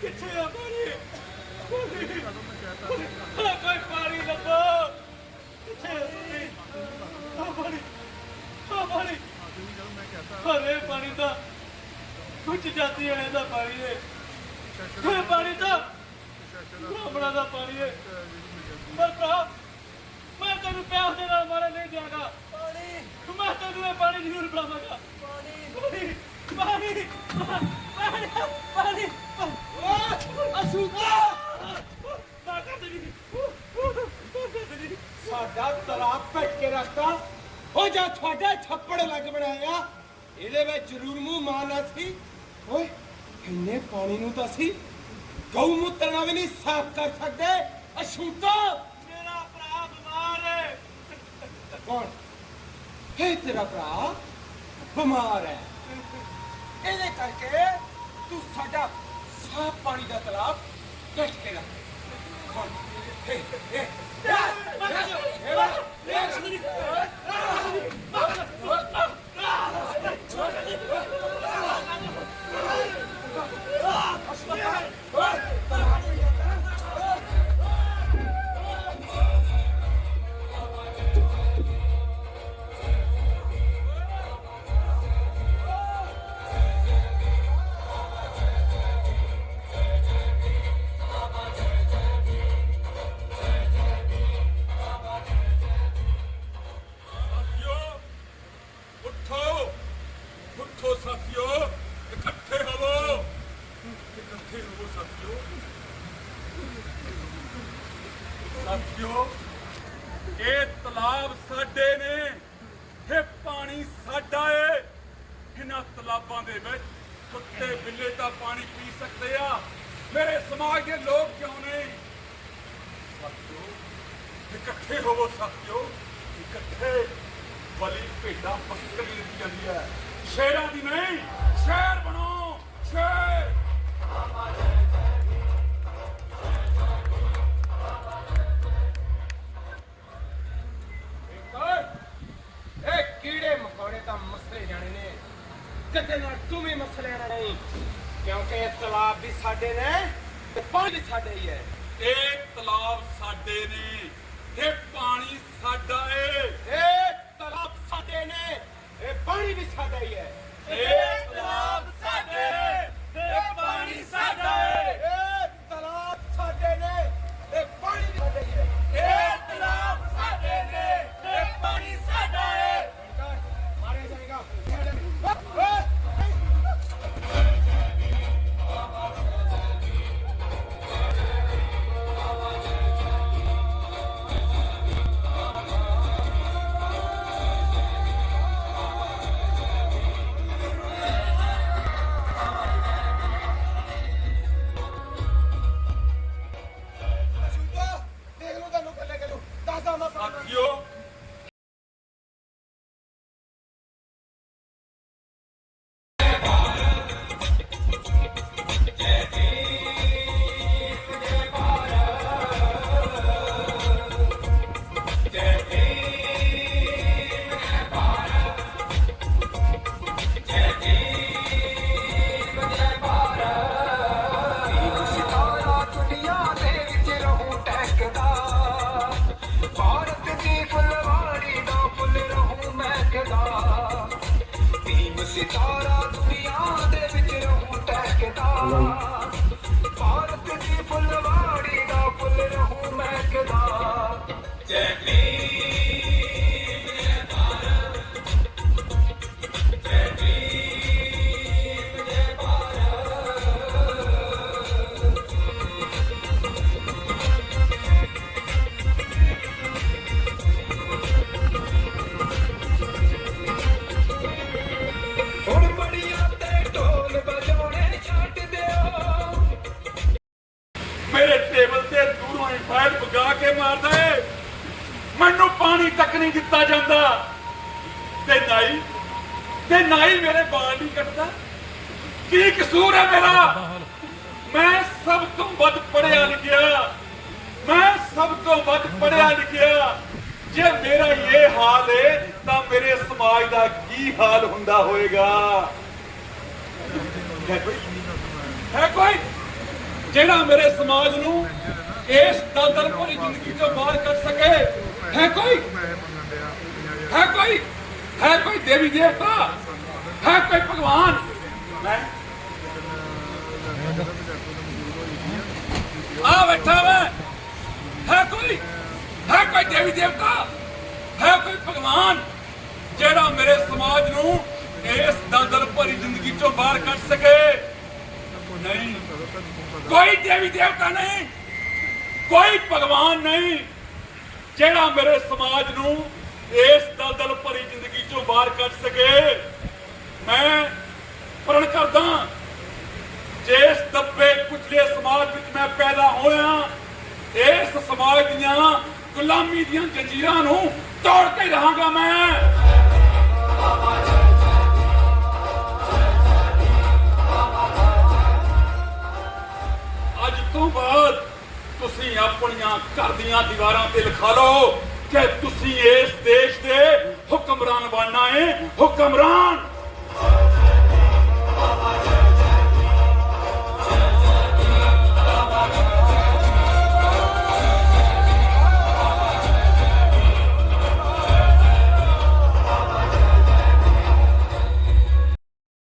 ਕਿੱਥੇ ਆ ਪਾਣੀ? ਆ ਕੋਈ ਪਾਣੀ ਲੱਭੋ। ਕਿੱਥੇ ਆ ਪਾਣੀ? ਆ ਪਾਣੀ। ਆ ਪਾਣੀ। ਹਰੇ ਪਾਣੀ ਦਾ ਕੁਝ ਜਾਤੀ ਹੈ ਦਾ ਪਾਣੀ ਹੈ ਇਹ ਪਾਣੀ ਦਾ ਆਪਣਾ ਦਾ ਪਾਣੀ ਹੈ ਪਰ ਭਰਾ ਮੈਂ ਤੈਨੂੰ ਪਿਆਸ ਦੇ ਨਾਲ ਮਾਰੇ ਨਹੀਂ ਜਾਗਾ ਪਾਣੀ। ਮੈਂ ਤੈਨੂੰ ਇਹ ਪਾਣੀ ਜ਼ਰੂਰ ਪਿਲਾਵਾਂਗਾ। ਪਾਣੀ। ਪਾਣੀ। ਪਾਣੀ। ਨਹੀਂ ਸਾਡਾ ਤਲਾਬ ਭੱਜ ਕੇ ਰੱਖਤਾ। ਉਹ ਜਾਂ ਤੁਹਾਡੇ ਛੱਪੜ ਲੱਗ ਬਣਾਇਆ। ਇਹਦੇ ਵਿੱਚ ਜ਼ਰੂਰ ਮੂੰਹ ਮਾਰਨਾ ਸੀ। ਓਏ ਇੰਨੇ ਪਾਣੀ ਨੂੰ ਤਾਂ ਅਸੀਂ ਗਊ ਮੂਤਰ ਨਾਲ ਵੀ ਨਹੀਂ ਸਾਫ਼ ਕਰ ਸਕਦੇ। ਅਸ਼ੂਤਾ ਮੇਰਾ ਭਰਾ ਬਿਮਾਰ ਹੈ। ਕੌਣ? ਹੈ ਤੇਰਾ ਭਰਾ ਬਿਮਾਰ ਹੈ। ਇਹਦੇ ਕਰਕੇ ਤੂੰ ਸਾਡਾ ਸਾਫ਼ ਪਾਣੀ ਦਾ ਤਲਾਬ ਕੱਟ ਕੇ ਰੱਖ। ਕੌਣ? ਹੇ ਹੇ ਸਾਥੀਓ, ਇਕੱਠੇ ਹੋਵੋ। ਇਕੱਠੇ ਹੋਵੋ ਸਾਥੀਓ। ਸਾਥੀਓ, ਇਹ ਤਲਾਬ ਸਾਡੇ ਨੇ, ਇਹ ਪਾਣੀ ਸਾਡਾ ਏ। ਇਹਨਾਂ ਤਲਾਬਾਂ ਦੇ ਵਿੱਚ ਕੁੱਤੇ, ਬਿੱਲੇ ਤਾਂ ਪਾਣੀ ਪੀ ਸਕਦੇ ਆ। ਮੇਰੇ ਸਮਾਜ ਦੇ ਲੋਕ ਕਿਉਂ ਨਹੀਂ? ਸਾਥੀਓ, ਇਕੱਠੇ ਹੋਵੋ ਸਾਥੀਓ। ਇਕੱਠੇ ਬਲੀ ਭੇਡਾਂ ਬੱਕਰੀ ਦੀ ਜਾਂਦੀ ਹੈ ਸ਼ੇਰਾਂ ਦੀ ਨਹੀਂ ਸ਼ੇਰ ਬਣੋ ਸ਼ੇਰ। ਇਹ ਕੀੜੇ ਮਕੌੜੇ ਤਾਂ ਮਸਲੇ ਜਾਣੇ ਨੇ। ਕਿਤੇ ਨਾ ਤੂੰ ਵੀ ਮਸਲੇ ਨਾ ਨਹੀਂ ਕਿਉਂਕਿ ਇਹ ਤਲਾਬ ਵੀ ਸਾਡੇ ਨੇ ਤੇ ਪਾਣੀ ਵੀ ਸਾਡੇ ਹੀ ਹੈ। ਇਹ ਤਲਾਬ ਸਾਡੇ ਨੇ ਇਹ ਪਾਣੀ ਸਾਡਾ ਏ। ਇਹ ਤਲਾਬ ਸਾਡੇ ਨੇ। ਇਹ ਪਾਣੀ ਵੀ ਸਾਡਾ ਹੀ ਹੈ ਸਿਤਾਰਾ ਦੁਨੀਆ ਦੇ ਵਿੱਚ ਰਹੂੰ ਟਹਿਕਦਾ ਨਹੀਂ ਦਿੱਤਾ ਜਾਂਦਾ। ਤੇ ਨਾਈ ਤੇ ਨਾਈ ਮੇਰੇ ਬਾਲ ਨਹੀਂ ਕੱਟਦਾ। ਕੀ ਕਸੂਰ ਹੈ ਮੇਰਾ? ਮੈਂ ਸਭ ਤੋਂ ਵੱਧ ਪੜਿਆ ਲਿਖਿਆ। ਮੈਂ ਸਭ ਤੋਂ ਵੱਧ ਪੜਿਆ ਲਿਖਿਆ। ਜੇ ਮੇਰਾ ਇਹ ਹਾਲ ਏ, ਤਾਂ ਮੇਰੇ ਸਮਾਜ ਦਾ ਕੀ ਹਾਲ ਹੁੰਦਾ ਹੋਵੇਗਾ ਹੈ ਕੋਈ? ਹੈ ਕੋਈ? ਜਿਹੜਾ ਮੇਰੇ ਸਮਾਜ ਨੂੰ ਇਸ ਦਲਦਲ ਭਰੀ ਜ਼ਿੰਦਗੀ ਤੋਂ ਬਾਹਰ ਕੱਢ ਸਕੇ ਹੈ ਕੋਈ? ਹੈ ਕੋਈ? ਹੈ ਕੋਈ ਦੇਵੀ ਦੇਵਤਾ? ਹੈ ਕੋਈ ਭਗਵਾਨ? ਮੈਂ ਆ ਬੈਠਾ ਮੈਂ ਹੈ ਕੋਈ? ਹੈ ਕੋਈ ਦੇਵੀ ਦੇਵਤਾ? ਹੈ ਕੋਈ ਭਗਵਾਨ? ਜਿਹੜਾ ਮੇਰੇ ਸਮਾਜ ਨੂੰ ਇਸ ਦਲਦਲ ਭਰੀ ਜ਼ਿੰਦਗੀ ਚੋਂ ਬਾਹਰ ਕੱਢ ਸਕੇ। ਨਹੀਂ। ਕੋਈ ਦੇਵੀ ਦੇਵਤਾ ਨਹੀਂ। ਕੋਈ ਭਗਵਾਨ ਨਹੀਂ। ਜਿਹੜਾ ਮੇਰੇ ਸਮਾਜ ਨੂੰ ਇਸ ਦਲਦਲ ਭਰੀ ਜ਼ਿੰਦਗੀ ਚੋਂ ਬਾਹਰ ਕੱਢ ਸਕੇ, ਮੈਂ ਪ੍ਰਣ ਕਰਦਾ ਜਿਸ ਦੱਬੇ ਕੁਚਲੇ ਸਮਾਜ ਵਿੱਚ ਮੈਂ ਪੈਦਾ ਹੋਇਆ, ਇਸ ਸਮਾਜ ਦੀਆਂ ਗੁਲਾਮੀ ਦੀਆਂ ਜੰਜੀਰਾਂ ਨੂੰ ਤੋੜ ਕੇ ਰਹਾਂਗਾ ਮੈਂ। ਅੱਜ ਤੋਂ ਬਾਅਦ ਤੁਸੀਂ ਆਪਣੀਆਂ ਘਰ ਦੀਆਂ ਦੀਵਾਰਾਂ ਤੇ ਲਿਖਾ ਲਓ ਕਿ ਤੁਸੀਂ ਇਸ ਦੇਸ਼ ਦੇ ਹੁਕਮਰਾਨ ਬਣਨਾ ਹੈ। ਹੁਕਮਰਾਨ!